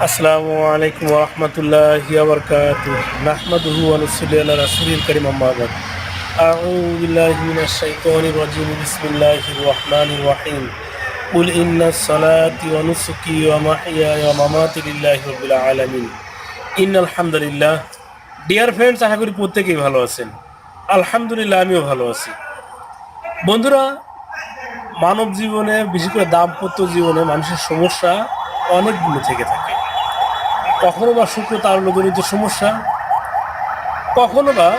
আসসালামু আলাইকুম রহমতুল্লাহ বরকাত নাহমাদুহু আনুসুল্লি আল্লাহ রাসুলিল করিম আম্মাবাদ أعوذ بالله من الشيطان الرجيم بسم الله الرحمن الرحيم قل إن الصلاة ونسكي ومحياي ومماتي لله رب العالمين إن الحمد لله ডিয়ার ফ্রেন্ডস আশা করি প্রত্যেকেই ভালো আছেন আলহামদুলিল্লাহ আমিও ভালো আছি বন্ধুরা মানব জীবনে বিশেষ করে দাম্পত্য জীবনে মানুষের সমস্যা অনেকগুলো থেকে থাকে কখনো বা শুক্র তারলজনিত সমস্যা, কখনো বা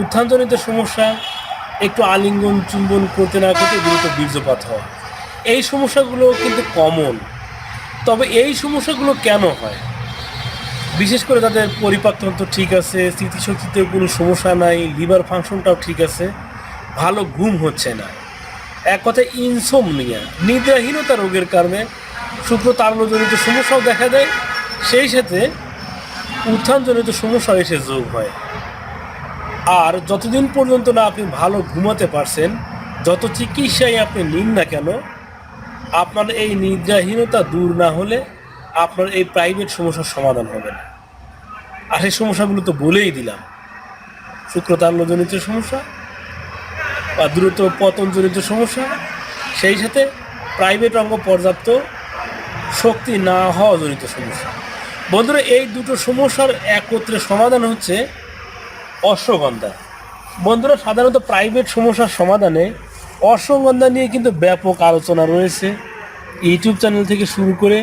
উত্থানজনিত সমস্যা, একটু আলিঙ্গন চুম্বন করতে না করতে দ্রুত বীর্যপাত হয়। এই সমস্যাগুলো কিন্তু কমন তবে এই সমস্যাগুলো কেন হয়? বিশেষ করে তাদের পরিপাকতন্ত্র ঠিক আছে, স্মৃতিশক্তিতে কোনো সমস্যা নাই লিভার ফাংশনটাও ঠিক আছে, ভালো ঘুম হচ্ছে না। এক কথায় ইনসোমনিয়া নিদ্রাহীনতা রোগের কারণে শুক্র তারলজনিত সমস্যাও দেখা দেয় সেই সাথে উত্থানজনিত সমস্যা এসে যোগ হয়। আর যতদিন পর্যন্ত না আপনি ভালো ঘুমাতে পারছেন, যত চিকিৎসাই আপনি নিন না কেন, আপনার এই নিদ্রাহীনতা দূর না হলে আপনার এই প্রাইভেট সমস্যার সমাধান হবে না। আর সেই সমস্যাগুলো তো বলেই দিলাম। শুক্রতাল্যজনিত সমস্যা বা দ্রুত পতনজনিত সমস্যা, সেই সাথে প্রাইভেট অঙ্গ পর্যাপ্ত শক্তি না হওয়া জনিত সমস্যা। বন্ধুরা, এই দুটো সমস্যার একত্রে সমাধান হচ্ছে অশ্বগন্ধা। বন্ধুরা, সাধারণত প্রাইভেট সমস্যার সমাধানে অশ্বগন্ধা নিয়ে কিন্তু ব্যাপক আলোচনা রয়েছে। ইউটিউব চ্যানেল থেকে শুরু করে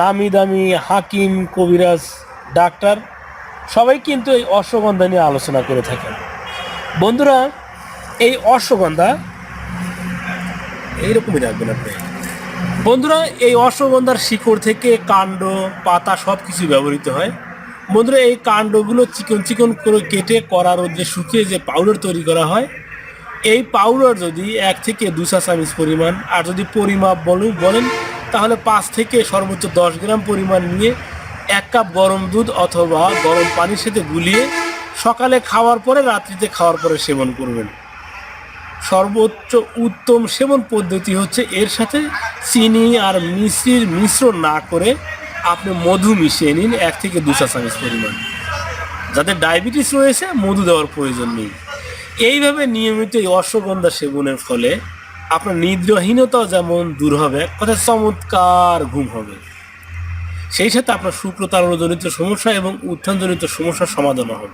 নামি দামি হাকিম, কবিরাজ, ডাক্তার সবাই কিন্তু এই অশ্বগন্ধা নিয়ে আলোচনা করে থাকেন। বন্ধুরা, এই অশ্বগন্ধা, এইরকমই রাখবেন আপনি। বন্ধুরা, এই অশ্বগন্ধার শিকড় থেকে কাণ্ড, পাতা সব কিছু ব্যবহৃত হয়। বন্ধুরা, এই কাণ্ডগুলো চিকন চিকন করে কেটে কড়া রোদ্রে শুকিয়ে যে পাউডার তৈরি করা হয়, এই পাউডার যদি এক থেকে দু চা চামচ পরিমাণ, আর যদি পরিমাপ বলুন বলেন, তাহলে পাঁচ থেকে সর্বোচ্চ দশ গ্রাম পরিমাণ নিয়ে এক কাপ গরম দুধ অথবা গরম পানির সাথে গুলিয়ে সকালে খাওয়ার পরে, রাত্রিতে খাওয়ার পরে সেবন করবেন। সর্বোচ্চ উত্তম সেবন পদ্ধতি হচ্ছে এর সাথে চিনি আর মিশ্রির মিশ্রণ না করে আপনি মধু মিশিয়ে নিন এক থেকে দু চা চামচ পরিমাণ। যাদের ডায়াবেটিস রয়েছে, মধু দেওয়ার প্রয়োজন নেই। এইভাবে নিয়মিত এই অশ্বগন্ধা সেবনের ফলে আপনার নিদ্রাহীনতাও যেমন দূর হবে কথায় চমৎকার ঘুম হবে। সেই সাথে আপনার শুক্রতারণজনিত সমস্যা এবং উত্থানজনিত সমস্যার সমাধান হবে।